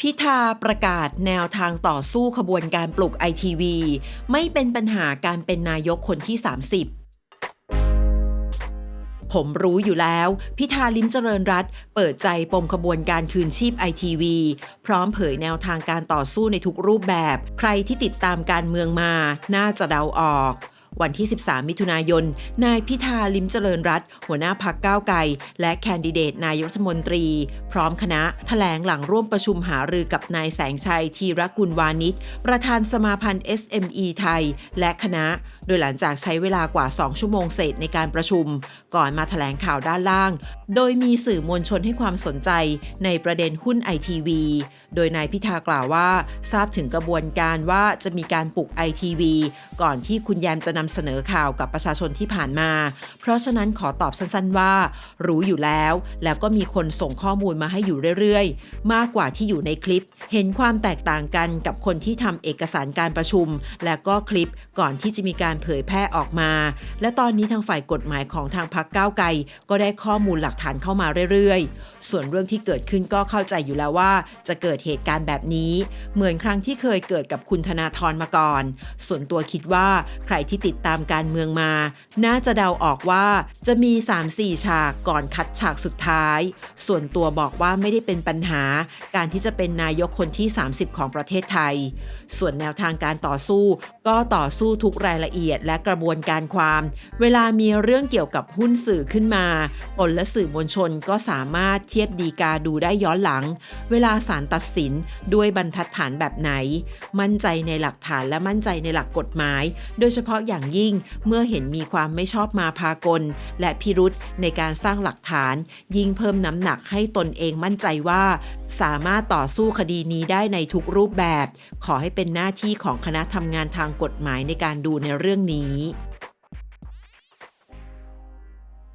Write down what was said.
พิธาประกาศแนวทางต่อสู้ขบวนการปลุกไอทีวีไม่เป็นปัญหาการเป็นนายกคนที่ 30ผมรู้อยู่แล้ว พิธาลิมเจริญรัตเปิดใจปมขบวนการคืนชีพไอทีวีพร้อมเผยแนวทางการต่อสู้ในทุกรูปแบบ ใครที่ติดตามการเมืองมา น่าจะเดาออก วันที่ 13 มิถุนายน นายพิธาลิมเจริญรัตหัวหน้าพักก้าวไกล และแคนดิเดตนายกรัฐมนตรี พร้อมคณะแถลงหลังร่วมประชุมหารือกับนายแสงชัยทีรกุลวานิช ประธานสมาพันธ์ SME ไทย และคณะ โดยหลังจากใช้เวลากว่า 2 ชั่วโมงเศษในการประชุม ก่อนมาแถลงข่าวด้านล่าง โดยมีสื่อมวลชนให้ความสนใจในประเด็นหุ้นไอทีวีโดยนายพิธากล่าวว่า ทราบถึงกระบวนการว่าจะมีการปลุกไอทีวีก่อนที่คุณแยมจะนำเสนอข่าวกับประชาชนที่ผ่านมา เพราะฉะนั้นขอตอบสั้นๆว่า รู้อยู่แล้ว แล้วก็มีคนส่งข้อมูลมาให้อยู่เรื่อยๆ มากกว่าที่อยู่ในคลิป เห็นความแตกต่างกันกับคนที่ทำเอกสารการประชุม และก็คลิปก่อนที่จะมีการเผยแพร่ออกมา และตอนนี้ทางฝ่ายกฎหมายของทางพักก้าวไกลก็ได้ข้อมูลหลักฐานเข้ามาเรื่อยๆ ส่วนเรื่องที่เกิดขึ้นก็เข้าใจอยู่แล้วว่า จะเกิดเหตุการณ์แบบนี้ เหมือนครั้งที่เคยเกิดกับคุณธนาธรมาก่อน ส่วนตัวคิดว่าใครที่ติดตามการเมืองมา น่าจะเดาออกว่าจะมี 3-4 ฉากก่อนคัดฉากสุดท้าย ส่วนตัวบอกว่าไม่ได้เป็นปัญหา การที่จะเป็นนายกคนที่ 30 ของประเทศไทย ส่วนแนวทางการต่อสู้ ก็ต่อสู้ทุกรายละเอียดและกระบวนการความ เวลามีเรื่องเกี่ยวกับหุ้นสื่อขึ้นมาตนและสื่อมวลชนก็สามารถทียบดีกาดูได้ย้อนหลัง เวลาศาลตัดสินด้วยบรรทัดฐานแบบไหน มั่นใจในหลักฐานและมั่นใจในหลักกฎหมาย โดยเฉพาะอย่างยิ่งเมื่อเห็นมีความไม่ชอบมาพากล และพิรุษในการสร้างหลักฐาน ยิ่งเพิ่มน้ำหนักให้ตนเองมั่นใจว่า สามารถต่อสู้คดีนี้ได้ในทุกรูปแบบ ขอให้เป็นหน้าที่ของคณะทำงานทางกฎหมายในการดูในเรื่องนี้